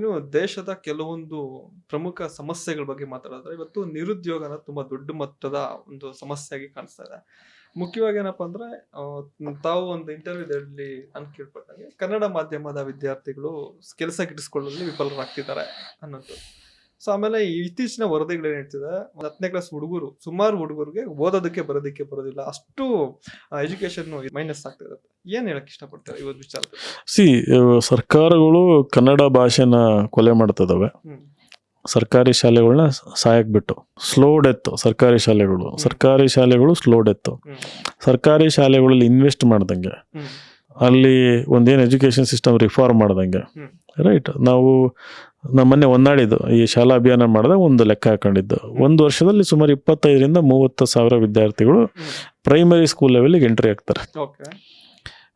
ಇನ್ನು ದೇಶದ ಕೆಲವೊಂದು ಪ್ರಮುಖ ಸಮಸ್ಯೆಗಳ ಬಗ್ಗೆ ಮಾತಾಡಿದ್ರೆ ಇವತ್ತು ನಿರುದ್ಯೋಗ ತುಂಬಾ ದೊಡ್ಡ ಮಟ್ಟದ ಒಂದು ಸಮಸ್ಯೆಯಾಗಿ ಕಾಣಿಸ್ತಾ ಇದೆ. ಮುಖ್ಯವಾಗಿ ಏನಪ್ಪಾ ಅಂದ್ರೆ ತಾವು ಒಂದು ಇಂಟರ್ವ್ಯೂದಲ್ಲಿ ನಾನು ಕೇಳ್ಪಟ್ಟಂಗೆ ಕನ್ನಡ ಮಾಧ್ಯಮದ ವಿದ್ಯಾರ್ಥಿಗಳು ಕೆಲಸ ಗಿಟ್ಟಿಸ್ಕೊಳ್ಳಲು ವಿಫಲರಾಗ್ತಿದ್ದಾರೆ ಅನ್ನೋದು. ಸೊ ಆಮೇಲೆ ಇತ್ತೀಚಿನ ವರದಿಗಳು ಏನ್ ಹೇಳ್ತಿದೆ ಹತ್ತನೇ ಕ್ಲಾಸ್ ಹುಡುಗರು ಸುಮಾರು ಹುಡುಗರಿಗೆ ಓದೋದಕ್ಕೆ ಬರೋದಕ್ಕೆ ಬರೋದಿಲ್ಲ. ಅಷ್ಟು ಎಜುಕೇಶನ್ ಮೈನಸ್ ಆಗ್ತಾ ಇರುತ್ತೆ. ಏನ್ ಹೇಳಕ್ ಇಷ್ಟಪಡ್ತಾರೆ ಇವತ್ತು ವಿಚಾರ ಸಿ ಸರ್ಕಾರಗಳು ಕನ್ನಡ ಭಾಷೆನ ಕೊಲೆ ಮಾಡ್ತದವೆ. ಹ್ಮ್. ಸರ್ಕಾರಿ ಶಾಲೆಗಳನ್ನ ಸಾಯಕ್ ಬಿಟ್ಟು. ಸ್ಲೋ ಡೆತ್ ಸರ್ಕಾರಿ ಶಾಲೆಗಳು. ಸರ್ಕಾರಿ ಶಾಲೆಗಳು ಸ್ಲೋ ಡೆತ್ ಸರ್ಕಾರಿ ಶಾಲೆಗಳಲ್ಲಿ ಇನ್ವೆಸ್ಟ್ ಮಾಡ್ದಂಗೆ. ಅಲ್ಲಿ ಒಂದೇನು ಎಜುಕೇಷನ್ ಸಿಸ್ಟಮ್ ರಿಫಾರ್ಮ್ ಮಾಡ್ದಂಗೆ. ರೈಟ್ ನಾವು ನಮ್ಮ ಮೊನ್ನೆ ಹೊನ್ನಾಳಿದ್ದು ಈ ಶಾಲಾ ಅಭಿಯಾನ ಮಾಡಿದಾಗ ಒಂದು ಲೆಕ್ಕ ಹಾಕೊಂಡಿದ್ದು. ಒಂದು ವರ್ಷದಲ್ಲಿ ಸುಮಾರು ಇಪ್ಪತ್ತೈದರಿಂದ ಮೂವತ್ತು ಸಾವಿರ ವಿದ್ಯಾರ್ಥಿಗಳು ಪ್ರೈಮರಿ ಸ್ಕೂಲ್ ಲೆವೆಲ್ಗೆ ಎಂಟ್ರಿ ಆಗ್ತಾರೆ.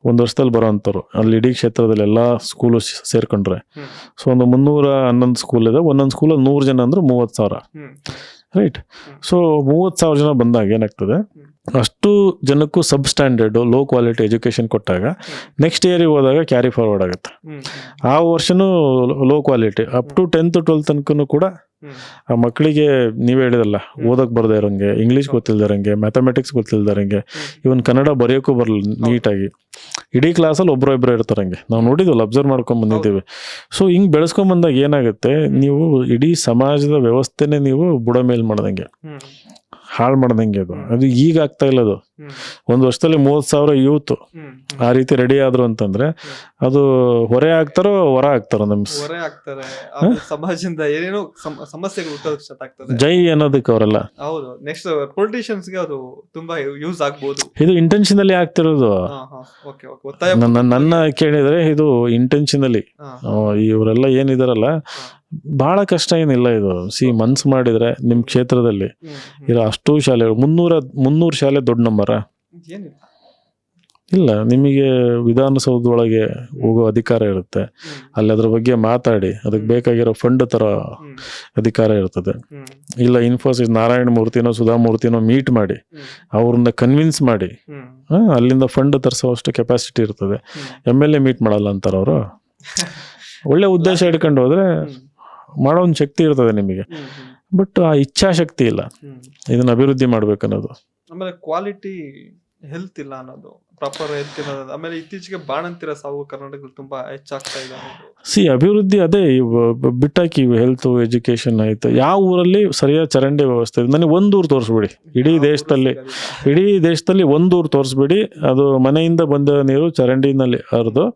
ಒಂದು ವರ್ಷದಲ್ಲಿ ಬರೋವಂಥವ್ರು. ಅಲ್ಲಿ ಇಡೀ ಕ್ಷೇತ್ರದಲ್ಲಿ ಎಲ್ಲ ಸ್ಕೂಲು ಸೇರ್ಕೊಂಡ್ರೆ. ಸೊ ಒಂದು ಮುನ್ನೂರ ಹನ್ನೊಂದು ಸ್ಕೂಲ್ ಇದೆ. ಒಂದೊಂದು ಸ್ಕೂಲಲ್ಲಿ ನೂರು ಜನ ಅಂದ್ರೆ ಮೂವತ್ತು ಸಾವಿರ. ರೈಟ್ ಸೊ ಮೂವತ್ತು ಸಾವಿರ ಜನ ಬಂದಾಗ ಏನಾಗ್ತದೆ? ಅಷ್ಟು ಜನಕ್ಕೂ sub standard low quality education ಕೊಟ್ಟಾಗ ನೆಕ್ಸ್ಟ್ ಇಯರಿಗೆ ಹೋದಾಗ ಕ್ಯಾರಿ ಫಾರ್ವರ್ಡ್ ಆಗುತ್ತೆ. ಆ ವರ್ಷನೂ low quality up to tenth twelfth ತನಕನೂ ಕೂಡ ಆ ಮಕ್ಕಳಿಗೆ ನೀವು ಹೇಳಿದಲ್ಲ ಓದಕ್ ಬರದೇ ಇರೋಂಗೆ ಇಂಗ್ಲೀಷ್ ಗೊತ್ತಿಲ್ದಿರಂಗೆ ಮ್ಯಾಥಮೆಟಿಕ್ಸ್ ಗೊತ್ತಿಲ್ದಿರಂಗೆ ಇವನ್ ಕನ್ನಡ ಬರೆಯೋಕ್ಕೂ ಬರಲ್ಲ ನೀಟಾಗಿ. ಇಡೀ ಕ್ಲಾಸಲ್ಲಿ ಒಬ್ರು ಇಬ್ರು ಇರ್ತಾರಂಗೆ. ನಾವು ನೋಡಿದ್ವಲ್ಲ ಅಬ್ಸರ್ವ್ ಮಾಡ್ಕೊಂಡ್ ಬಂದಿದ್ದೀವಿ. ಸೊ ಹಿಂಗ್ ಬೆಳೆಸ್ಕೊಂಡ್ ಬಂದಾಗ ಏನಾಗುತ್ತೆ ನೀವು ಇಡೀ ಸಮಾಜದ ವ್ಯವಸ್ಥೆನೆ ನೀವು ಬುಡ ಮೇಲ್ ಮಾಡ್ದಂಗೆ. ಹಾಳು ಮಾಡ್ದಂಗೆ ಅದು. ಅದು ಈಗ ಆಗ್ತಾ ಇಲ್ಲ ಅದು. ಒಂದು ವರ್ಷದಲ್ಲಿ ಮೂವತ್ತು ಸಾವಿರ ಯೂತ್ ಆ ರೀತಿ ರೆಡಿ ಆದ್ರು ಅಂತಂದ್ರೆ ಅದು ಹೊರೆ ಆಗ್ತಾರೋ ಹೊರ ಆಗ್ತಾರೋ. ನಮ್ ಸಮಾಜದಿಂದ ಏನೇನೋ ಸಮ- ಸಮಸ್ಯೆಗಳು ಜೈ ಅನ್ನೋದಕ್ಕೆ ಅವರೆಲ್ಲ. ಹೌದು. ನೆಕ್ಸ್ಟ್ ಪೊಲಿಟಿಷಿಯನ್ಸ್ಗೆ ಅದು ತುಂಬಾ ಯೂಸ್ ಆಗ್ಬೋದು. ಇದು ಇಂಟೆನ್ಷನಲಿ ಆಗ್ತಿರೋದು. ನನ್ನ ಕೇಳಿದ್ರೆ ಇದು ಇಂಟೆನ್ಷನಲಿ ಅಲ್ಲಿ. ಇವರೆಲ್ಲ ಏನಿದಾರಲ್ಲ ಬಹಳ ಕಷ್ಟ ಏನಿಲ್ಲ ಇದು. ಸಿ ಮನ್ಸು ಮಾಡಿದ್ರೆ ನಿಮ್ಮ ಕ್ಷೇತ್ರದಲ್ಲಿ ಇರೋ ಅಷ್ಟು ಶಾಲೆಗಳು ಮುನ್ನೂರ ಮುನ್ನೂರು ಶಾಲೆ ದೊಡ್ಡ ನಂಬರ ಇಲ್ಲ ನಿಮಗೆ ವಿಧಾನಸೌಧದೊಳಗೆ ಹೋಗೋ ಅಧಿಕಾರ ಇರುತ್ತೆ. ಅಲ್ಲಿ ಅದ್ರ ಬಗ್ಗೆ ಮಾತಾಡಿ ಅದಕ್ಕೆ ಬೇಕಾಗಿರೋ ಫಂಡ್ ತರ ಅಧಿಕಾರ ಇರ್ತದೆ. ಇಲ್ಲ ಇನ್ಫೋಸಿಸ್ ನಾರಾಯಣ ಮೂರ್ತಿನೋ ಸುಧಾ ಮೂರ್ತಿನೋ ಮೀಟ್ ಮಾಡಿ ಅವ್ರನ್ನ ಕನ್ವಿನ್ಸ್ ಮಾಡಿ ಅಲ್ಲಿಂದ ಫಂಡ್ ತರಿಸೋಷ್ಟು ಕೆಪಾಸಿಟಿ ಇರ್ತದೆ. ಎಂ ಎಲ್ ಎ ಮೀಟ್ ಮಾಡಲ್ಲ ಅಂತಾರ ಅವರು. ಒಳ್ಳೆ ಉದ್ದೇಶ ಇಟ್ಕೊಂಡು ಹೋದ್ರೆ ಮಾಡೋ ಒಂದು ಶಕ್ತಿ ಇರ್ತದೆ ನಿಮಗೆ. ಬಟ್ ಆ ಇಚ್ಛಾಶಕ್ತಿ ಇಲ್ಲ. ಇದನ್ನ ಅಭಿವೃದ್ಧಿ ಮಾಡ್ಬೇಕನ್ನೋದು ಆಮೇಲೆ ಕ್ವಾಲಿಟಿ ಹೆಲ್ತ್ ಇಲ್ಲ ಅನ್ನೋದು. ಪ್ರಾಪರ್ ಹೆಲ್ತ್ ಅನ್ನೋದು ಆಮೇಲೆ ಇತ್ತೀಚೆಗೆ ಬಾಣಂತಿರ ಸಾವು ಕರ್ನಾಟಕದಲ್ಲಿ ತುಂಬಾ ಹೆಚ್ಚಾಗ್ತಾ ಇದೆ ಸಿ ಅಭಿವೃದ್ಧಿ ಅದೇ ಬಿಟ್ಟಾಕಿ ಹೆಲ್ತ್ ಎಜುಕೇಶನ್ ಆಯ್ತು. ಯಾವ ಊರಲ್ಲಿ ಸರಿಯಾದ ಚರಂಡಿ ವ್ಯವಸ್ಥೆ ಇದೆ. ನನಗೆ ಒಂದು ಊರು ತೋರಿಸ್ಬಿಡಿ. ಇಡೀ ದೇಶದಲ್ಲಿ. ಇಡೀ ದೇಶದಲ್ಲಿ ಒಂದು ಊರು ತೋರಿಸ್ಬಿಡಿ. ಅದು ಮನೆಯಿಂದ ಬಂದ ನೀರು ಚರಂಡಿನಲ್ಲಿ ಹರಿದು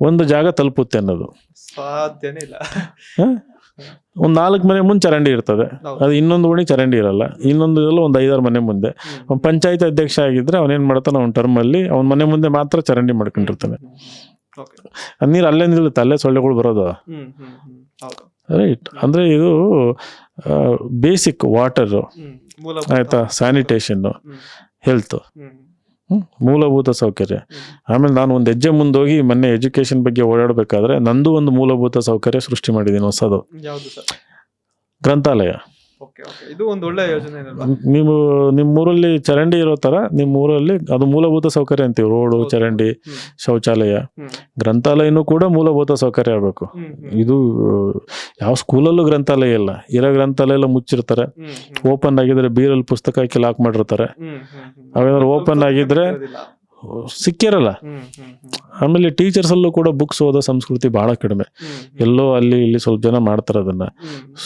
ಒಂದು ಜಾಗ ತಲುಪುತ್ತೆ ಅನ್ನೋದು. ಸಾಧ್ಯನೇ ಇಲ್ಲ. ಒಂದು ನಾಲ್ಕು ಮನೆ ಮುಂದೆ ಚರಂಡಿ ಇರ್ತದೆ. ಅದು ಇನ್ನೊಂದು ಓಣಿ ಚರಂಡಿ ಇರಲ್ಲ. ಇನ್ನೊಂದು ಇರಲ್ಲ ಒಂದು ಐದಾರು ಮನೆ ಮುಂದೆ. ಅವ್ನು ಪಂಚಾಯತ್ ಅಧ್ಯಕ್ಷ ಆಗಿದ್ರೆ ಅವನೇನ್ ಮಾಡ್ತಾನೆ ಅವ್ನ ಟರ್ಮ್ ಅಲ್ಲಿ ಅವ್ನ ಮನೆ ಮುಂದೆ ಮಾತ್ರ ಚರಂಡಿ ಮಾಡ್ಕೊಂಡಿರ್ತಾನೆ. ನೀರು ಅಲ್ಲೇ ನಿಲ್ಲುತ್ತೆ ಅಲ್ಲೇ ಸೊಳ್ಳೆಗಳು ಬರೋದು. ರೈಟ್ ಅಂದ್ರೆ ಇದು ಬೇಸಿಕ್ ವಾಟರ್ ಆಯಿತಾ ಮೂಲಭೂತ. ಆಯ್ತಾ? ಸ್ಯಾನಿಟೇಷನ್ ಹೆಲ್ತ್ ಮೂಲಭೂತ ಸೌಕರ್ಯ. ಆಮೇಲೆ ನಾನು ಒಂದು ಹೆಜ್ಜೆ ಮುಂದೋಗಿ ಮೊನ್ನೆ ಎಜುಕೇಶನ್ ಬಗ್ಗೆ ಓಡಾಡಬೇಕಾದ್ರೆ ನಂದು ಒಂದು ಮೂಲಭೂತ ಸೌಕರ್ಯ ಸೃಷ್ಟಿ ಮಾಡಿದ್ದೀನಿ ಹೊಸದು. ಗ್ರಂಥಾಲಯ. ಇದು ಒಂದು ಒಳ್ಳೆ ಯೋಜನೆ ನೀವು ನಿಮ್ಮ ಊರಲ್ಲಿ ಚರಂಡಿ ಇರೋ ತರ ನಿಮ್ಮ ಊರಲ್ಲಿ ಅದು ಮೂಲಭೂತ ಸೌಕರ್ಯ ಅಂತೀವಿ ರೋಡು ಚರಂಡಿ ಶೌಚಾಲಯ. ಗ್ರಂಥಾಲಯನೂ ಕೂಡ ಮೂಲಭೂತ ಸೌಕರ್ಯ ಆಗಬೇಕು. ಇದು ಯಾವ ಸ್ಕೂಲಲ್ಲೂ ಗ್ರಂಥಾಲಯ ಇಲ್ಲ. ಇರೋ ಗ್ರಂಥಾಲಯ ಎಲ್ಲ ಮುಚ್ಚಿರ್ತಾರೆ ಓಪನ್ ಆಗಿದ್ರೆ ಬೀರಲ್ಲಿ ಪುಸ್ತಕ ಹಾಕಿ ಲಾಕ್ ಮಾಡಿರ್ತಾರೆ. ಅವೇನಾದ್ರು ಓಪನ್ ಆಗಿದ್ರೆ. ಸಿಕ್ಕಿರಲ್ಲ. ಆಮೇಲೆ ಟೀಚರ್ಸ್ ಅಲ್ಲೂ ಕೂಡ ಬುಕ್ಸ್ ಓದೋ ಸಂಸ್ಕೃತಿ ಬಹಳ ಕಡಿಮೆ. ಎಲ್ಲೋ ಅಲ್ಲಿ ಇಲ್ಲಿ ಸ್ವಲ್ಪ ಜನ ಮಾಡ್ತಾರೆ ಅದನ್ನ.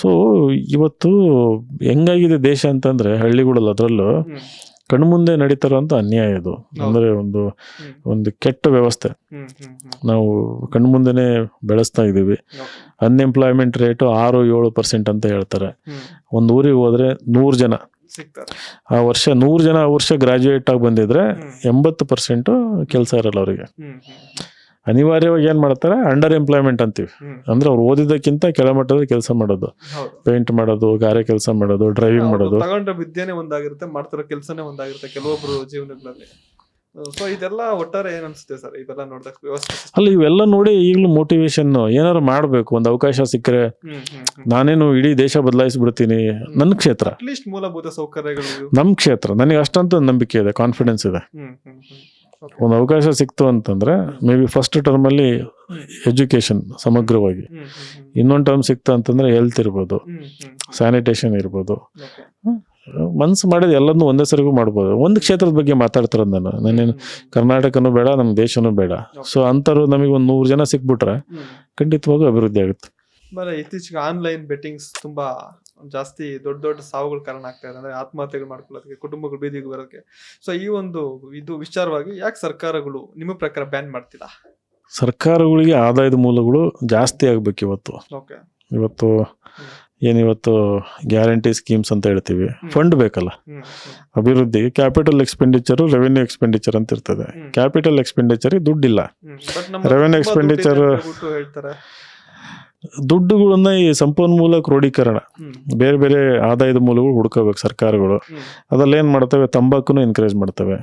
ಸೊ ಇವತ್ತು ಹೆಂಗಾಗಿದೆ ದೇಶ ಅಂತಂದ್ರೆ ಹಳ್ಳಿಗಳಲ್ಲಿ ಅದರಲ್ಲೂ ಕಣ್ಮುಂದೆ ನಡೀತಾರಂತ ಅನ್ಯಾಯ ಇದು. ಅಂದ್ರೆ ಒಂದು ಒಂದು ಕೆಟ್ಟ ವ್ಯವಸ್ಥೆ. ನಾವು ಕಣ್ಮುಂದೆನೆ ಬೆಳೆಸ್ತಾ ಇದೀವಿ ಅನ್ಎಂಪ್ಲಾಯ್ಮೆಂಟ್ ರೇಟು ಆರು ಏಳು ಪರ್ಸೆಂಟ್ ಅಂತ ಹೇಳ್ತಾರೆ. ಒಂದು ಊರಿಗೆ ಹೋದ್ರೆ ನೂರು ಜನ. ಸಿಗ್ತಾರೆ. ಆ ವರ್ಷ ನೂರು ಜನ ಆ ವರ್ಷ ಗ್ರಾಜುಯೇಟ್ ಆಗಿ ಬಂದಿದ್ರೆ ಎಂಬತ್ತು ಪರ್ಸೆಂಟ್ ಕೆಲಸ ಇರಲ್ಲ ಅವರಿಗೆ. ಅನಿವಾರ್ಯವಾಗಿ ಏನ್ ಮಾಡ್ತಾರೆ? ಅಂಡರ್ ಎಂಪ್ಲಾಯ್ಮೆಂಟ್ ಅಂತೀವಿ. ಅಂದ್ರೆ ಅವ್ರು ಓದಿದ್ದಕ್ಕಿಂತ ಕೆಳಮಟ್ಟದ ಕೆಲಸ ಮಾಡೋದು. ಪೇಂಟ್ ಮಾಡೋದು ಗಾರೆ ಕೆಲಸ ಮಾಡೋದು ಡ್ರೈವಿಂಗ್ ಮಾಡೋದು. ತಗೊಂಡ್ರೆ ವಿದ್ಯೆನೆ ಒಂದಾಗಿರುತ್ತೆ ಮಾಡ್ತಿರೋ ಕೆಲಸನೇ ಒಂದಾಗಿರುತ್ತೆ ಕೆಲವೊಬ್ರು ಜೀವನಗಳಲ್ಲಿ. ಸೊ ಇದೆಲ್ಲ ಒಟ್ಟಾರೆ ಏನ್ ಅನ್ಸುತ್ತೆ ಸರ್? ಇದೆಲ್ಲ ನೋಡಿದಾಗ ವ್ಯವಸ್ಥೆ ಅಲ್ಲ ಇವೆಲ್ಲ ನೋಡಿ ಈಗಲೂ ಮೋಟಿವೇಶನ್ ಏನಾರು ಮಾಡ್ಬೇಕು ಒಂದು ಅವಕಾಶ ಸಿಕ್ಕರೆ ನಾನೇನು ಇಡೀ ದೇಶ ಬದಲಾಯಿಸ್ಬಿಡ್ತೀನಿ ನನ್ನ ಕ್ಷೇತ್ರ. ಅಟ್ಲೀಸ್ಟ್ ಮೂಲಭೂತ ಸೌಕರ್ಯಗಳು ನಮ್ಮ ಕ್ಷೇತ್ರ ನನಗೆ ಅಷ್ಟಂತ ನಂಬಿಕೆ ಇದೆ ಕಾನ್ಫಿಡೆನ್ಸ್ ಇದೆ. ಒಂದು ಅವಕಾಶ ಸಿಕ್ತು ಅಂತಂದ್ರೆ ಮೇ ಬಿ ಫಸ್ಟ್ ಟರ್ಮಲ್ಲಿ ಎಜುಕೇಶನ್ ಸಮಗ್ರವಾಗಿ. ಇನ್ನೊಂದು ಟರ್ಮ್ ಸಿಕ್ತು ಅಂತಂದ್ರೆ ಹೆಲ್ತ್ ಇರ್ಬೋದು ಸ್ಯಾನಿಟೇಷನ್ ಇರ್ಬೋದು. Okay. ಮನ್ಸು ಮಾಡಿದ ಎಲ್ಲದನ್ನೂ ಒಂದೇ ಸರಿಗೂ ಮಾಡ್ಬೋದು. ಒಂದು ಕ್ಷೇತ್ರದ ಬಗ್ಗೆ ಮಾತಾಡ್ತಿರೋದು ನಾನು ನಾನೇನು ಕರ್ನಾಟಕನೂ ಬೇಡ ನಮ್ಮ ದೇಶನೂ ಬೇಡ. ಸೊ ಅಂಥವ್ರು ನಮಗೆ ಒಂದು ನೂರು ಜನ ಸಿಕ್ಬಿಟ್ರೆ. ಖಂಡಿತವಾಗೂ ಅಭಿವೃದ್ಧಿ ಆಗುತ್ತೆ. ಆಮೇಲೆ ಇತ್ತೀಚೆಗೆ ಆನ್ಲೈನ್ ಬೆಟ್ಟಿಂಗ್ಸ್ ತುಂಬಾ ಜಾಸ್ತಿ ದೊಡ್ಡ ದೊಡ್ಡ ಸಾವುಗಳು ಕಾರಣ ಆಗ್ತಾ ಇದೆ. ಅಂದ್ರೆ ಆತ್ಮಹತ್ಯೆಗಳು ಮಾಡ್ಕೊಳ್ಳೋದಕ್ಕೆ ಕುಟುಂಬಗಳು ಬೀದಿಗೆ ಬರೋದಕ್ಕೆ ಸೊ ಈ ಒಂದು ಇದು ವಿಚಾರವಾಗಿ ಯಾಕೆ ಸರ್ಕಾರಗಳು ನಿಮ್ಮ ಪ್ರಕಾರ ಬ್ಯಾನ್ ಮಾಡ್ತಿಲ್ಲ ಸರ್ಕಾರಗಳಿಗೆ ಆದಾಯದ ಮೂಲಗಳು ಜಾಸ್ತಿ ಆಗ್ಬೇಕು ಇವತ್ತು. ಓಕೆ ಇವತ್ತು ಏನಿವತ್ತು ಗ್ಯಾರಂಟಿ ಸ್ಕೀಮ್ಸ್ ಅಂತ ಹೇಳ್ತೀವಿ. ಫಂಡ್ ಬೇಕಲ್ಲ. ಅಭಿವೃದ್ಧಿಗೆ ಅಭಿವೃದ್ಧಿ ಕ್ಯಾಪಿಟಲ್ ಎಕ್ಸ್ಪೆಂಡಿಚರ್ ರೆವೆನ್ಯೂ ಎಕ್ಸ್ಪೆಂಡಿಚರ್ ಅಂತ ಇರ್ತದೆ. ಕ್ಯಾಪಿಟಲ್ ಎಕ್ಸ್ಪೆಂಡಿಚರ್ ದುಡ್ಡಿಲ್ಲ. ರೆವೆನ್ಯೂ ಎಕ್ಸ್ಪೆಂಡಿಚರ್ ದುಡ್ಡುಗಳನ್ನ ಈ ಸಂಪನ್ಮೂಲ ಕ್ರೋಢೀಕರಣ ಬೇರೆ ಬೇರೆ ಆದಾಯದ ಮೂಲಗಳು ಹುಡ್ಕೋಬೇಕು ಸರ್ಕಾರಗಳು. ಅದರಲ್ಲಿ ಏನ್ ಮಾಡ್ತವೆ? ತಂಬಾಕುನು ಎನ್ಕರೇಜ್ ಮಾಡ್ತವೆ.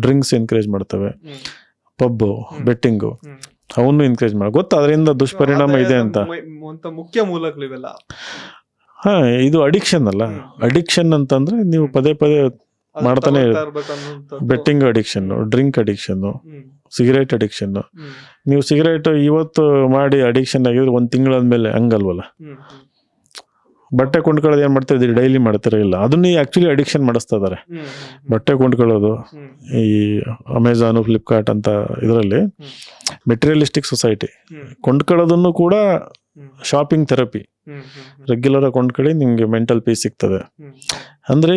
ಡ್ರಿಂಕ್ಸ್ ಎನ್ಕರೇಜ್ ಮಾಡ್ತವೆ. Pub betting. ಅವನು ಎನ್ಕರೇಜ್ ಮಾಡ. ಗೊತ್ತ ಅದರಿಂದ ದುಷ್ಪರಿಣಾಮ ಇದೆ ಅಂತ. ಅಂತ ಮುಖ್ಯ ಮೂಲಗಳು ಇವೆಲ್ಲ ಹಾ ಇದು ಅಡಿಕ್ಷನ್ ಅಲ್ಲ. ಅಡಿಕ್ಷನ್ ಅಂತಂದ್ರೆ ನೀವು ಪದೇ ಪದೇ ಮಾಡ್ತಾನೆ betting addiction drink addiction cigarette addiction ನೀವು ಸಿಗರೇಟ್ ಇವತ್ತು ಮಾಡಿ ಅಡಿಕ್ಷನ್ ಆಗಿದ್ರೆ ಒಂದ್ ತಿಂಗಳಾದ್ಮೇಲೆ ಹಂಗಲ್ವಲ್ಲ. ಬಟ್ಟೆ ಕೊಂಡ್ಕೊಳ್ಳೋದು ಏನ್ ಮಾಡ್ತಿದ್ದೀರಿ ಡೈಲಿ ಮಾಡ್ತಾರೆ ಇಲ್ಲ ಅದನ್ನ ಆಕ್ಚುಲಿ ಅಡಿಕ್ಷನ್ ಮಾಡಿಸ್ತಾ. ಹ್ಮ್. ಬಟ್ಟೆ ಕೊಂಡ್ಕೊಳ್ಳೋದು. ಈ ಅಮೆಝಾನು ಫ್ಲಿಪ್ಕಾರ್ಟ್ ಅಂತ ಇದರಲ್ಲಿ. Materialistic society. ಕೊಂಡ್ಕೊಳ್ಳೋದನ್ನು ಕೂಡ ಶಾಪಿಂಗ್ ಥೆರಪಿ. ರೆಗ್ಯುಲರ್ ಆಗಿ ಕೊಂಡ್ಕೊಳ್ಳಿ ನಿಮಗೆ ಮೆಂಟಲ್ ಪೀಸ್ ಸಿಗ್ತದೆ ಅಂದರೆ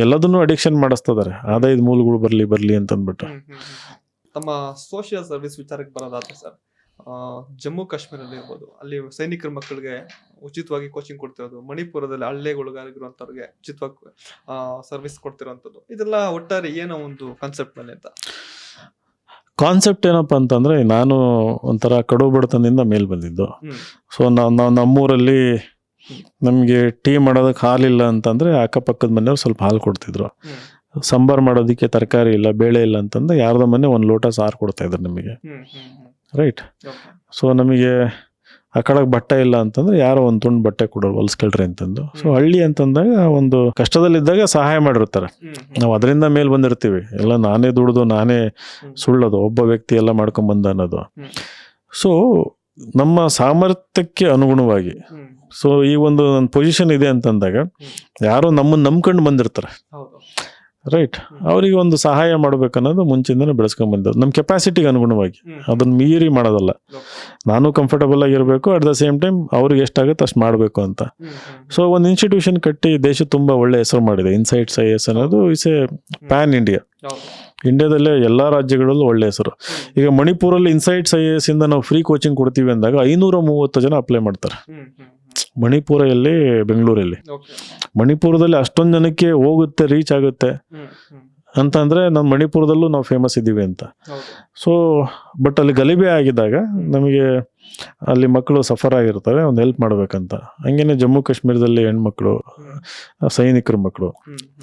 ಎಲ್ಲದನ್ನು ಅಡಿಕ್ಷನ್ ಅಡಿಕ್ಷನ್ ಮಾಡಿಸ್ತಿದ್ದಾರೆ ಆದಾಯದ ಮೂಲಗಳು ಬರಲಿ ಬರಲಿ ಅಂತ ಅಂದ್ಬಿಟ್ಟು ಹ್ಮ್. ಹ್ಮ್. ಹ್ಮ್. ತಮ್ಮ ಸೋಷಿಯಲ್ ಸರ್ವಿಸ್ ವಿಚಾರಕ್ಕೆ ಬರೋದಾದ್ರೆ ಸರ್ ಜಮ್ಮು ಕಾಶ್ಮೀರದಲ್ಲಿ ಇರ್ಬೋದು. ಅಲ್ಲಿ ಸೈನಿಕರ ಮಕ್ಕಳಿಗೆ ಉಚಿತವಾಗಿ ಕೋಚಿಂಗ್ ಕೊಡ್ತಿರೋದು. ಮಣಿಪುರದಲ್ಲಿ ಹಳ್ಳೆಗೊಳಗಾಗಿರುವಂಥವ್ರಿಗೆ ಉಚಿತವಾಗಿ ಸರ್ವಿಸ್ ಕೊಡ್ತಿರೋವಂಥದ್ದು ಇದೆಲ್ಲ ಒಟ್ಟಾರೆ ಏನೋ ಒಂದು ಕಾನ್ಸೆಪ್ಟ್ ಮೇಲೆ ಅಂತ. ಕಾನ್ಸೆಪ್ಟ್ ಏನಪ್ಪಾ ಅಂತಂದ್ರೆ ನಾನು ಒಂಥರ ಕಡು ಬಡತನದಿಂದ ಮೇಲ್ ಬಂದಿದ್ದು. ಸೊ ನಾವು ನಮ್ಮೂರಲ್ಲಿ ನಮಗೆ ಟೀ ಮಾಡೋದಕ್ಕೆ ಹಾಲಿಲ್ಲ ಅಂತಂದ್ರೆ ಅಕ್ಕಪಕ್ಕದ ಮನೆಯವ್ರು ಸ್ವಲ್ಪ ಹಾಲು ಕೊಡ್ತಿದ್ರು. ಸಾಂಬಾರ್ ಮಾಡೋದಕ್ಕೆ ತರಕಾರಿ ಇಲ್ಲ ಬೇಳೆ ಇಲ್ಲ ಅಂತಂದ್ರೆ ಯಾರ್ದೋ ಮನೆ ಒಂದು ಲೋಟ ಸಾರು ಕೊಡ್ತಾ ಇದ್ರು ನಮಗೆ. ರೈಟ್. ಸೊ ನಮಗೆ ಆ ಕಡೆಗೆ ಬಟ್ಟೆ ಇಲ್ಲ ಅಂತಂದ್ರೆ ಯಾರೋ ಒಂದು ತುಂಡು ಬಟ್ಟೆ ಕೊಡೋರು ಹೊಲ್ಸ್ಕೊಳ್ರಿ ಅಂತಂದು ಸೊ. ಹಳ್ಳಿ ಅಂತಂದಾಗ ಒಂದು ಕಷ್ಟದಲ್ಲಿದ್ದಾಗ ಸಹಾಯ ಮಾಡಿರ್ತಾರೆ. ನಾವು ಅದರಿಂದ ಮೇಲ್ ಬಂದಿರ್ತೀವಿ ಎಲ್ಲ ನಾನೇ ದುಡ್ದು ನಾನೇ. ಸುಳ್ಳೋದು ಒಬ್ಬ ವ್ಯಕ್ತಿ ಎಲ್ಲ ಮಾಡ್ಕೊಂಡ್ ಬಂದ ಅನ್ನೋದು. ಸೊ ನಮ್ಮ ಸಾಮರ್ಥ್ಯಕ್ಕೆ ಅನುಗುಣವಾಗಿ. ಸೊ ಈ ಒಂದು ನನ್ನ ಪೊಸಿಷನ್ ಇದೆ ಅಂತಂದಾಗ ಯಾರೋ ನಮ್ಮನ್ನು ನಂಬ್ಕೊಂಡು ಬಂದಿರ್ತಾರೆ ರೈಟ್ ಅವರಿಗೆ ಒಂದು ಸಹಾಯ ಮಾಡ್ಬೇಕನ್ನೋದು ಮುಂಚಿಂದನೇ ಬೆಳೆಸ್ಕೊಂಡ್ ಬಂದದ್ದು ನಮ್ಮ ಕೆಪಾಸಿಟಿಗೆ ಅನುಗುಣವಾಗಿ. ಅದನ್ನು ಮೀರಿ ಮಾಡೋದಲ್ಲ. ನಾನು ಕಂಫರ್ಟಬಲ್ ಆಗಿರಬೇಕು ಅಟ್ ದ ಸೇಮ್ ಟೈಮ್ ಅವ್ರಿಗೆ ಎಷ್ಟಾಗುತ್ತೆ ಅಷ್ಟು ಮಾಡಬೇಕು ಅಂತ. ಸೊ ಒಂದು ಇನ್ಸ್ಟಿಟ್ಯೂಷನ್ ಕಟ್ಟಿ ದೇಶ ತುಂಬಾ ಒಳ್ಳೆ ಹೆಸರು ಮಾಡಿದೆ. ಇನ್ಸೈಟ್ಸ್ ಐ ಎಸ್ ಅನ್ನೋದು ಇಸ್ ಎ ಪ್ಯಾನ್ ಇಂಡಿಯಾ ಇಂಡಿಯಾದಲ್ಲೇ ಎಲ್ಲ ರಾಜ್ಯಗಳಲ್ಲೂ ಒಳ್ಳೆ ಹೆಸರು. ಈಗ ಮಣಿಪುರಲ್ಲಿ ಇನ್ಸೈಟ್ಸ್ ಐ ಎಸ್ ಇಂದ ನಾವು ಫ್ರೀ ಕೋಚಿಂಗ್ ಕೊಡ್ತೀವಿ ಅಂದಾಗ ಐನೂರ ಮೂವತ್ತು ಜನ ಅಪ್ಲೈ ಮಾಡ್ತಾರೆ. ಹ್ಮ್. ಎಲ್ಲಿ ಮಣಿಪುರಲ್ಲಿ ಬೆಂಗಳೂರಲ್ಲಿ. ಮಣಿಪುರದಲ್ಲಿ ಅಷ್ಟೊಂದು ಜನಕ್ಕೆ ಹೋಗುತ್ತೆ ರೀಚ್ ಆಗುತ್ತೆ. ಅಂತ ಅಂದ್ರೆ ನಮ್ಮ ಮಣಿಪುರದಲ್ಲೂ ನಾವು ಫೇಮಸ್ ಇದ್ದೀವಿ ಅಂತ. ಸೊ ಬಟ್ ಅಲ್ಲಿ ಗಲಿಬೆ ಆಗಿದ್ದಾಗ ನಮಗೆ ಅಲ್ಲಿ ಮಕ್ಕಳು ಸಫರ್ ಆಗಿರ್ತವೆ ಒಂದು ಹೆಲ್ಪ್ ಮಾಡ್ಬೇಕಂತ ಹಂಗೇನೆ ಜಮ್ಮು ಕಾಶ್ಮೀರದಲ್ಲಿ ಹೆಣ್ಮಕ್ಳು. ಸೈನಿಕರ ಮಕ್ಕಳು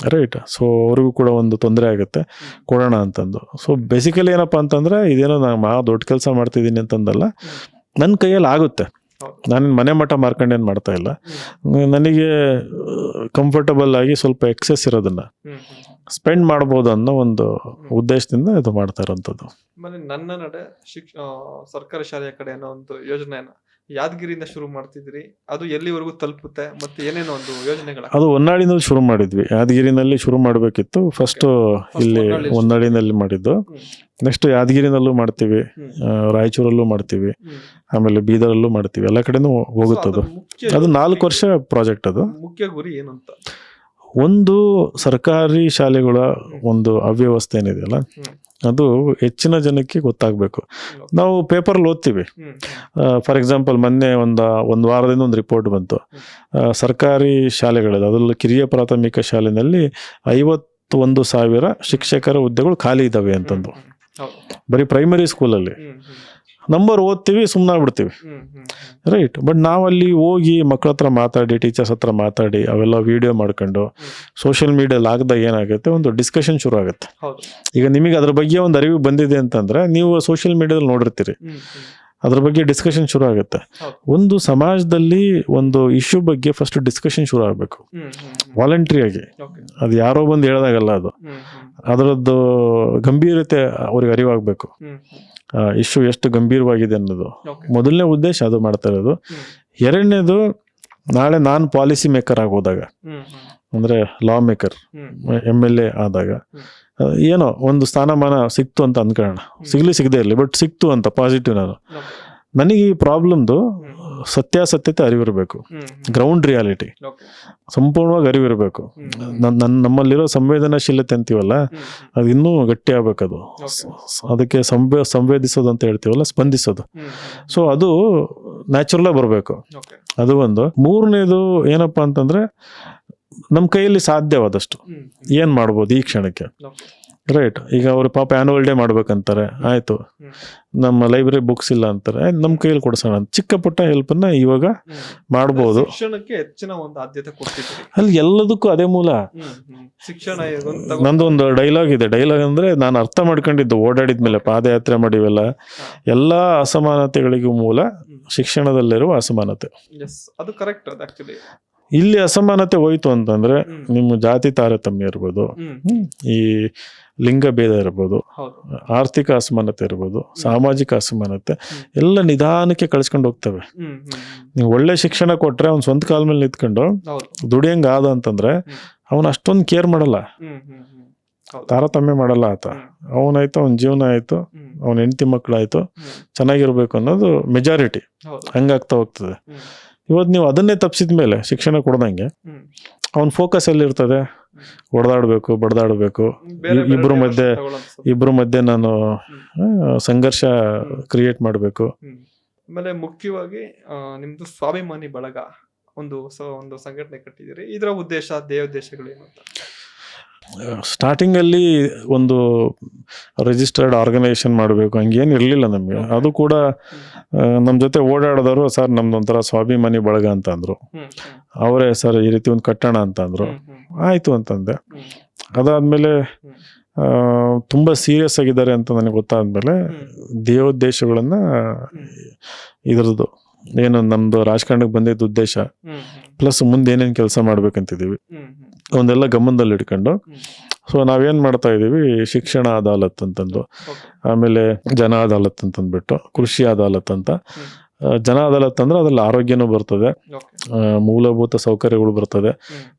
ರೈಟ್ ಸೊ ಅವ್ರಿಗೂ ಕೂಡ ಒಂದು ತೊಂದರೆ ಆಗುತ್ತೆ ಕೊಡೋಣ ಅಂತಂದು ಸೊ ಬೇಸಿಕಲಿ ಏನಪ್ಪ ಅಂತಂದ್ರೆ ಇದೇನೋ ನಾನು ಮಾ ದೊಡ್ಡ ಕೆಲಸ ಮಾಡ್ತಿದ್ದೀನಿ ಅಂತಂದಲ್ಲ ನನ್ನ ಕೈಯಲ್ಲಿ ಆಗುತ್ತೆ. ನಾನು ಮನೆ ಮಠ ಮಾರ್ಕೊಂಡೇನು ಮಾಡ್ತಾ ಇಲ್ಲ ನನಗೆ ಕಂಫರ್ಟಬಲ್ ಆಗಿ ಸ್ವಲ್ಪ ಎಕ್ಸೆಸ್ ಇರೋದನ್ನ. ಸ್ಪೆಂಡ್ ಮಾಡ್ಬೋದು ಅನ್ನೋ ಒಂದು ಉದ್ದೇಶದಿಂದ ಇದು ಮಾಡ್ತಾ ಇರೋಂಥದ್ದು ನನ್ನ ನಡೆ ಶಿಕ್ಷ ಸರ್ಕಾರಿ ಶಾಲೆಯ ಕಡೆ ಅನ್ನೋ ಒಂದು ಯೋಜನೆಯನ್ನ ಯಾದಗಿರಿಯಿಂದ ಶುರು ಮಾಡ್ತಿದ್ರಿ? ಅದು ಎಲ್ಲಿವರೆಗೂ ತಲುಪುತ್ತೆ? ಮತ್ತೆ ಏನೇನೋ ಒಂದು ಯೋಜನೆಗಳ ಅದು ಹೊನ್ನಾಳಿನಲ್ಲಿ ಶುರು ಮಾಡಿದ್ವಿ. ಯಾದಗಿರಿನಲ್ಲಿ ಶುರು ಮಾಡಬೇಕಿತ್ತು. ಫಸ್ಟ್ ಇಲ್ಲಿ ಹೊನ್ನಾಳಿ. ಹೊನ್ನಾಳಿನಲ್ಲಿ ಮಾಡಿದ್ದು. ನೆಕ್ಸ್ಟ್ ಯಾದಗಿರಿನಲ್ಲೂ ಮಾಡ್ತೀವಿ. ರಾಯಚೂರಲ್ಲೂ ಮಾಡ್ತೀವಿ. ಆಮೇಲೆ ಬೀದರಲ್ಲೂ ಮಾಡ್ತೀವಿ. ಎಲ್ಲ ಕಡೆನೂ ಹೋಗುತ್ತದು. ಅದು ಅದು ನಾಲ್ಕು ವರ್ಷ ಪ್ರಾಜೆಕ್ಟ್ ಅದು. ಮುಖ್ಯ ಗುರಿ ಏನು ಅಂತ ಒಂದು ಸರ್ಕಾರಿ ಶಾಲೆಗಳ ಒಂದು ಅವ್ಯವಸ್ಥೆ ಏನಿದೆಯಲ್ಲ. ಅದು ಹೆಚ್ಚಿನ ಜನಕ್ಕೆ ಗೊತ್ತಾಗಬೇಕು. ನಾವು ಪೇಪರಲ್ಲಿ ಓದ್ತೀವಿ. ಫಾರ್ ಎಕ್ಸಾಂಪಲ್ ಮೊನ್ನೆ ಒಂದು ಒಂದು ವಾರದಿಂದ ಒಂದು ರಿಪೋರ್ಟ್ ಬಂತು. ಸರ್ಕಾರಿ ಶಾಲೆಗಳಲ್ಲಿ ಅದರಲ್ಲೂ ಕಿರಿಯ ಪ್ರಾಥಮಿಕ ಶಾಲೆಯಲ್ಲಿ ಐವತ್ತೊಂದು ಸಾವಿರ ಶಿಕ್ಷಕರ ಹುದ್ದೆಗಳು ಖಾಲಿ ಇದ್ದಾವೆ ಅಂತಂದು. ಬರೀ ಪ್ರೈಮರಿ ಸ್ಕೂಲಲ್ಲಿ. ನಂಬರ್ ಓದ್ತೀವಿ ಸುಮ್ಮನಾಗ್ಬಿಡ್ತೀವಿ. ರೈಟ್ ಬಟ್ ನಾವಲ್ಲಿ ಹೋಗಿ ಮಕ್ಕಳ ಹತ್ರ ಮಾತಾಡಿ ಟೀಚರ್ಸ್ ಹತ್ರ ಮಾತಾಡಿ ಅವೆಲ್ಲ ವಿಡಿಯೋ ಮಾಡ್ಕೊಂಡು ಸೋಷಿಯಲ್ ಮೀಡಿಯಲ್ಲಿ ಆಗ್ದಾಗ ಏನಾಗುತ್ತೆ ಒಂದು ಡಿಸ್ಕಷನ್ ಶುರು ಆಗುತ್ತೆ. ಈಗ ನಿಮಗೆ ಅದ್ರ ಬಗ್ಗೆ ಒಂದು ಅರಿವು ಬಂದಿದೆ ಅಂತಂದ್ರೆ ನೀವು ಸೋಷಿಯಲ್ ಮೀಡಿಯಾದಲ್ಲಿ ನೋಡಿರ್ತೀರಿ. ಅದ್ರ ಬಗ್ಗೆ ಡಿಸ್ಕಷನ್ ಶುರು ಆಗುತ್ತೆ. ಒಂದು ಸಮಾಜದಲ್ಲಿ ಒಂದು ಇಶ್ಯೂ ಬಗ್ಗೆ ಫಸ್ಟ್ ಡಿಸ್ಕಷನ್ ಶುರು ಆಗಬೇಕು. ವಾಲಂಟ್ರಿ ಆಗಿ. ಅದು ಯಾರೋ ಬಂದು ಹೇಳ್ದಾಗಲ್ಲ ಅದು. ಅದರದ್ದು ಗಂಭೀರತೆ ಅವ್ರಿಗೆ ಅರಿವಾಗಬೇಕು. ಇಶ್ಯೂ ಎಷ್ಟು ಗಂಭೀರವಾಗಿದೆ ಅನ್ನೋದು. ಮೊದಲನೇ ಉದ್ದೇಶ ಅದು ಮಾಡ್ತಾ ಇರೋದು. ಎರಡನೇದು ನಾಳೆ ನಾನು ಪಾಲಿಸಿ ಮೇಕರ್ ಆಗೋದಾಗ. ಅಂದ್ರೆ law maker. M L A ಆದಾಗ. ಏನೋ ಒಂದು ಸ್ಥಾನಮಾನ ಸಿಕ್ತು ಅಂತ ಅಂದ್ಕೊಳ್ಳೋಣ. ಸಿಗ್ಲಿ ಸಿಗದೆ ಇರಲಿ ಬಟ್ ಸಿಕ್ತು ಅಂತ ಪಾಸಿಟಿವ್ ನಾನು. ನನಗೆ ಈ ಪ್ರಾಬ್ಲಮ್ದು. ಸತ್ಯಾಸತ್ಯತೆ ಅರಿವಿರಬೇಕು. Ground reality. ಸಂಪೂರ್ಣವಾಗಿ ಅರಿವಿರಬೇಕು ನನ್ನ ನನ್ನ ನಮ್ಮಲ್ಲಿರೋ ಸಂವೇದನಾಶೀಲತೆ ಅಂತೀವಲ್ಲ. ಅದು ಇನ್ನೂ ಗಟ್ಟಿ ಆಗ್ಬೇಕದು. ಅದಕ್ಕೆ ಸಂವೇ ಸಂವೇದಿಸೋದು ಅಂತ ಹೇಳ್ತೀವಲ್ಲ ಸ್ಪಂದಿಸೋದು. ಸೊ ಅದು ನ್ಯಾಚುರಲ್ ಬರಬೇಕು. ಅದು ಒಂದು ಮೂರನೇದು ಏನಪ್ಪಾ ಅಂತಂದ್ರೆ ನಮ್ಮ ಕೈಯಲ್ಲಿ ಸಾಧ್ಯವಾದಷ್ಟು ಏನು ಮಾಡ್ಬೋದು ಈ ಕ್ಷಣಕ್ಕೆ. ರೈಟ್ ಈಗ ಅವರು ಪಾಪ ಆನ್ಯುವಲ್ ಡೇ ಮಾಡ್ಬೇಕಂತಾರೆ. ಆಯ್ತು. ನಮ್ಮ ಲೈಬ್ರರಿ ಬುಕ್ಸ್ ಇಲ್ಲ ಅಂತಾರೆ. ನಮ್ಮ ಕೈಯಲ್ಲಿ ಕೊಡ್ಸೋಣ ಚಿಕ್ಕ ಪುಟ್ಟ ಹೆಲ್ಪನ್ನ ಇವಾಗ. ಮಾಡ್ಬೋದು. ಶಿಕ್ಷಣಕ್ಕೆ ಹೆಚ್ಚಿನ ಒಂದು ಆದ್ಯತೆ ಅಲ್ಲಿ ಎಲ್ಲದಕ್ಕೂ ಅದೇ ಮೂಲ. ಶಿಕ್ಷಣ ನಂದೊಂದು ಡೈಲಾಗ್ ಇದೆ. ಡೈಲಾಗ್ ಅಂದ್ರೆ ನಾನು ಅರ್ಥ ಮಾಡ್ಕೊಂಡಿದ್ದು ಓಡಾಡಿದ್ಮೇಲೆ ಪಾದಯಾತ್ರೆ ಮಾಡಿವೆಲ್ಲ. ಎಲ್ಲ ಅಸಮಾನತೆಗಳಿಗೂ ಮೂಲ ಶಿಕ್ಷಣದಲ್ಲಿರುವ ಅಸಮಾನತೆ. ಅದು ಕರೆಕ್ಟ್ ಇಲ್ಲಿ ಅಸಮಾನತೆ ಹೋಯ್ತು ಅಂತಂದ್ರೆ ನಿಮ್ಮ ಜಾತಿ ತಾರತಮ್ಯ ಇರ್ಬೋದು ಈ ಲಿಂಗ ಭೇದ ಇರ್ಬೋದು ಆರ್ಥಿಕ ಅಸಮಾನತೆ ಇರ್ಬೋದು ಸಾಮಾಜಿಕ ಅಸಮಾನತೆ ಎಲ್ಲ ನಿಧಾನಕ್ಕೆ ಕಳ್ಸ್ಕೊಂಡು ಹೋಗ್ತವೆ. ನೀವು ಒಳ್ಳೆ ಶಿಕ್ಷಣ ಕೊಟ್ರೆ ಅವ್ನ ಸ್ವಂತ ಕಾಲ ಮೇಲೆ ನಿಂತ್ಕೊಂಡು ದುಡಿಯಂಗ ಆದ ಅಂತಂದ್ರೆ. ಅವನ ಅಷ್ಟೊಂದು ಕೇರ್ ಮಾಡಲ್ಲ. ತಾರತಮ್ಯ ಮಾಡಲ್ಲ ಆತ. ಅವನಾಯ್ತು ಅವನ ಜೀವನ ಆಯ್ತು ಅವನ ಹೆಂಡತಿ ಮಕ್ಕಳಾಯ್ತು. ಚೆನ್ನಾಗಿರ್ಬೇಕು ಅನ್ನೋದು ಮೆಜಾರಿಟಿ ಹಂಗಾಗ್ತಾ ಹೋಗ್ತದೆ. ಇವತ್ತು ನೀವು ಅದನ್ನೇ ತಪ್ಪಿಸಿದ ಮೇಲೆ ಶಿಕ್ಷಣ ಕೊಡ್ದಂಗೆ ಅವ್ನ ಫೋಕಸ್ ಎಲ್ಲಿರ್ತದೆ ಹೊಡೆದಾಡ್ಬೇಕು ಬಡ್ದಾಡ್ಬೇಕು. ಬೇರೆ ಬೇರೆ ಇಬ್ರು direction ಮಧ್ಯೆ ಇಬ್ಬರ ಇಬ್ರು ಮಧ್ಯೆ ನಾನು ಸಂಘರ್ಷ ಕ್ರಿಯೇಟ್ ಮಾಡಬೇಕು. ಆಮೇಲೆ ಮುಖ್ಯವಾಗಿ ನಿಮ್ದು ಸ್ವಾಭಿಮಾನಿ ಬಳಗ ಒಂದು ಹೊಸ ಒಂದು ಸಂಘಟನೆ ಕಟ್ಟಿದ್ದೀರಿ. ಇದರ ಉದ್ದೇಶ ದೇವೋದ್ದೇಶಗಳೇನು ಅಂತ? ಸ್ಟಾರ್ಟಿಂಗ್ ಅಲ್ಲಿ ಒಂದು ರಿಜಿಸ್ಟರ್ಡ್ ಆರ್ಗನೈಸೇಷನ್ ಮಾಡಬೇಕು ಹಂಗೇನು ಇರಲಿಲ್ಲ ನಮಗೆ. ಅದು ಕೂಡ ನಮ್ಮ ಜೊತೆ ಓಡಾಡಿದವರು ಸರ್ ನಮ್ದು ಒಂಥರ ಸ್ವಾಭಿಮಾನಿ ಬಳಗ ಅಂತ ಅಂದ್ರು ಅವರೇ ಸರ್ ಈ ರೀತಿ ಒಂದು ಕಟ್ಟಣ ಅಂತ ಅಂದರು ಆಯ್ತು ಅಂತಂದೆ. ಅದಾದಮೇಲೆ ತುಂಬ ಸೀರಿಯಸ್ ಆಗಿದ್ದಾರೆ ಅಂತ ನನಗೆ ಗೊತ್ತಾದ್ಮೇಲೆ ದೇವೋದ್ದೇಶಗಳನ್ನು ಇದ್ರದ್ದು. ಏನು ನಮ್ಮದು ರಾಜಕಾರಣಕ್ಕೆ ಬಂದಿದ್ದ ಉದ್ದೇಶ. ಪ್ಲಸ್ ಮುಂದೆ ಏನೇನು ಕೆಲಸ ಮಾಡ್ಬೇಕಂತಿದ್ದೀವಿ. ಅವನ್ನೆಲ್ಲ ಗಮನದಲ್ಲಿ ಇಟ್ಕೊಂಡು. ಸೊ ನಾವೇನ್ ಮಾಡ್ತಾ ಇದೀವಿ ಶಿಕ್ಷಣ ಅದಾಲತ್ ಅಂತಂದು. ಆಮೇಲೆ ಜನ ಅದಾಲತ್ ಅಂತಂದ್ಬಿಟ್ಟು ಕೃಷಿ ಅದಾಲತ್ ಅಂತ. ಜನ ಅದಾಲತ್ ಅಂದ್ರೆ ಅದ್ರಲ್ಲಿ ಆರೋಗ್ಯನೂ ಬರ್ತದೆ. ಮೂಲಭೂತ ಸೌಕರ್ಯಗಳು ಬರ್ತದೆ.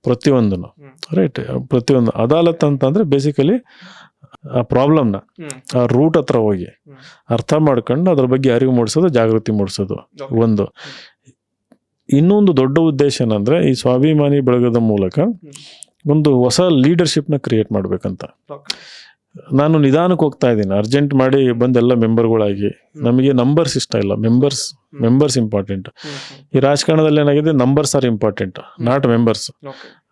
ಪ್ರತಿಯೊಂದನ್ನು. ರೈಟ್ ಪ್ರತಿಯೊಂದು. ಅದಾಲತ್ ಅಂತಂದ್ರೆ ಬೇಸಿಕಲಿ ಆ ಪ್ರಾಬ್ಲಮ್ನ. ಆ ರೂಟ್ ಹತ್ರ ಹೋಗಿ. ಅರ್ಥ ಮಾಡ್ಕೊಂಡು ಅದ್ರ ಬಗ್ಗೆ ಅರಿವು ಮೂಡಿಸೋದು ಜಾಗೃತಿ ಮೂಡಿಸೋದು ಒಂದು. ಇನ್ನೊಂದು ದೊಡ್ಡ ಉದ್ದೇಶ ಏನಂದ್ರೆ ಈ ಸ್ವಾಭಿಮಾನಿ ಬೆಳಗದ ಮೂಲಕ ಒಂದು ಹೊಸ ಲೀಡರ್ಶಿಪ್ನ ಕ್ರಿಯೇಟ್ ಮಾಡಬೇಕಂತ. ನಾನು ನಿಧಾನಕ್ಕೆ ಹೋಗ್ತಾ ಇದ್ದೀನಿ. ಅರ್ಜೆಂಟ್ ಮಾಡಿ ಬಂದೆಲ್ಲ ಮೆಂಬರ್ಗಳಾಗಿ ನಮಗೆ ನಂಬರ್ಸ್ ಇಷ್ಟ ಇಲ್ಲ. Members members important. ಈ ರಾಜಕಾರಣದಲ್ಲಿ ಏನಾಗಿದೆ? Numbers are important not members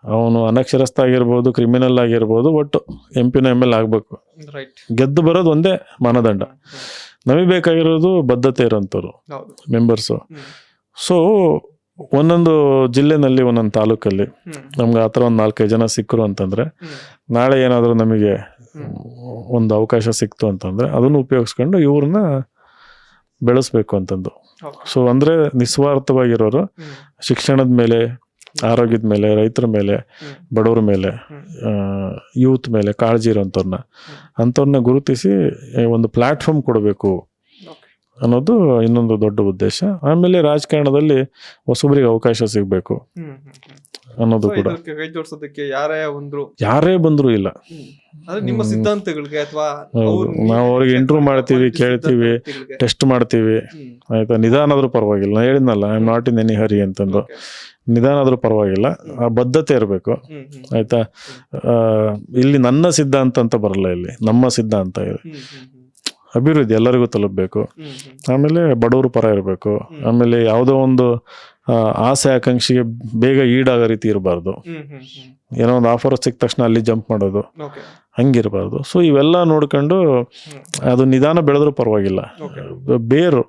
ಅವನು ಅನಕ್ಷರಸ್ಥ ಆಗಿರ್ಬೋದು ಕ್ರಿಮಿನಲ್ ಆಗಿರ್ಬೋದು ಒಟ್ಟು ಎಂ ಪಿನ ಎಂ ಎಲ್ ಆಗಬೇಕು. ಗೆದ್ದು ಬರೋದು ಒಂದೇ ಮಾನದಂಡ. ನಮಗೆ ಬೇಕಾಗಿರೋದು ಬದ್ಧತೆ ಇರೋಂಥವ್ರು ಮೆಂಬರ್ಸು. ಸೊ ಒಂದೊಂದು ಜಿಲ್ಲೆನಲ್ಲಿ ಒಂದೊಂದು ತಾಲೂಕಲ್ಲಿ. ನಮ್ಗೆ ಆ ಥರ ಒಂದು ನಾಲ್ಕೈದು ಜನ ಸಿಕ್ಕರು ಅಂತಂದ್ರೆ ನಾಳೆ ಏನಾದರೂ ನಮಗೆ ಒಂದು ಅವಕಾಶ ಸಿಕ್ತು ಅಂತಂದ್ರೆ ಅದನ್ನು ಉಪಯೋಗಿಸ್ಕೊಂಡು ಇವ್ರನ್ನ ಬೆಳೆಸ್ಬೇಕು ಅಂತಂದು. ಸೊ ಅಂದ್ರೆ ನಿಸ್ವಾರ್ಥವಾಗಿರೋರು ಶಿಕ್ಷಣದ ಮೇಲೆ ಆರೋಗ್ಯದ ಮೇಲೆ ರೈತರ ಮೇಲೆ ಬಡವರ ಮೇಲೆ ಯೂತ್ ಮೇಲೆ ಕಾಳಜಿ ಇರೋಂಥವ್ರನ್ನ ಅಂಥವ್ರನ್ನ ಗುರುತಿಸಿ ಒಂದು ಪ್ಲಾಟ್ಫಾರ್ಮ್ ಕೊಡಬೇಕು. ಅನ್ನೋದು ಇನ್ನೊಂದು ದೊಡ್ಡ ಉದ್ದೇಶ. ಆಮೇಲೆ ರಾಜಕಾರಣದಲ್ಲಿ ಹೊಸಬರಿಗೆ ಅವಕಾಶ ಸಿಗಬೇಕು. ಅನ್ನೋದು ಕೂಡ. ಕೈ ಜೋಡಿಸೋದಕ್ಕೆ ಯಾರೇ ಬಂದ್ರು ಯಾರೇ ಬಂದ್ರು ಇಲ್ಲ. ನಿಮ್ಮ. ಸಿದ್ಧಾಂತಗಳಿಗೆ ಅಥವಾ ನಾವು ಅವ್ರಿಗೆ ಇಂಟರ್ವ್ಯೂ ಮಾಡ್ತೀವಿ, ಕೇಳ್ತೀವಿ. ಟೆಸ್ಟ್ ಮಾಡ್ತೀವಿ. ಆಯ್ತಾ? ನಿಧಾನ ಆದ್ರೂ ಪರವಾಗಿಲ್ಲ. ನಾ ಹೇಳಿದ್ನಲ್ಲ I am not in any hurry ಅಂತಂದು ನಿಧಾನ ಆದ್ರೂ ಪರವಾಗಿಲ್ಲ. ಆ ಬದ್ಧತೆ ಇರಬೇಕು. ಆಯ್ತಾ? ಇಲ್ಲಿ ನನ್ನ ಸಿದ್ಧಾಂತ ಅಂತ ಬರಲ್ಲ ಇಲ್ಲಿ. ನಮ್ಮ ಸಿದ್ಧಾಂತ ಇದೆ. ಅಭಿವೃದ್ಧಿ ಎಲ್ಲರಿಗೂ ತಲುಪಬೇಕು. ಆಮೇಲೆ ಬಡವರು ಪರ ಇರಬೇಕು. ಆಮೇಲೆ ಯಾವುದೋ ಒಂದು ಆಸೆ ಆಕಾಂಕ್ಷೆಗೆ ಬೇಗ ಈಡಾಗೋ ರೀತಿ ಇರಬಾರ್ದು. ಏನೋ ಒಂದು ಆಫರ್ ಸಿಕ್ಕ ತಕ್ಷಣ ಅಲ್ಲಿ ಜಂಪ್ ಮಾಡೋದು. ಹಂಗಿರಬಾರ್ದು. ಸೊ ಇವೆಲ್ಲ ನೋಡ್ಕೊಂಡು ಅದು ನಿಧಾನ ಬೆಳೆದ್ರೂ ಪರವಾಗಿಲ್ಲ. ಬೇರು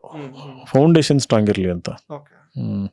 ಫೌಂಡೇಶನ್ ಸ್ಟ್ರಾಂಗ್ ಇರಲಿ ಅಂತ. ಹ್ಮ್.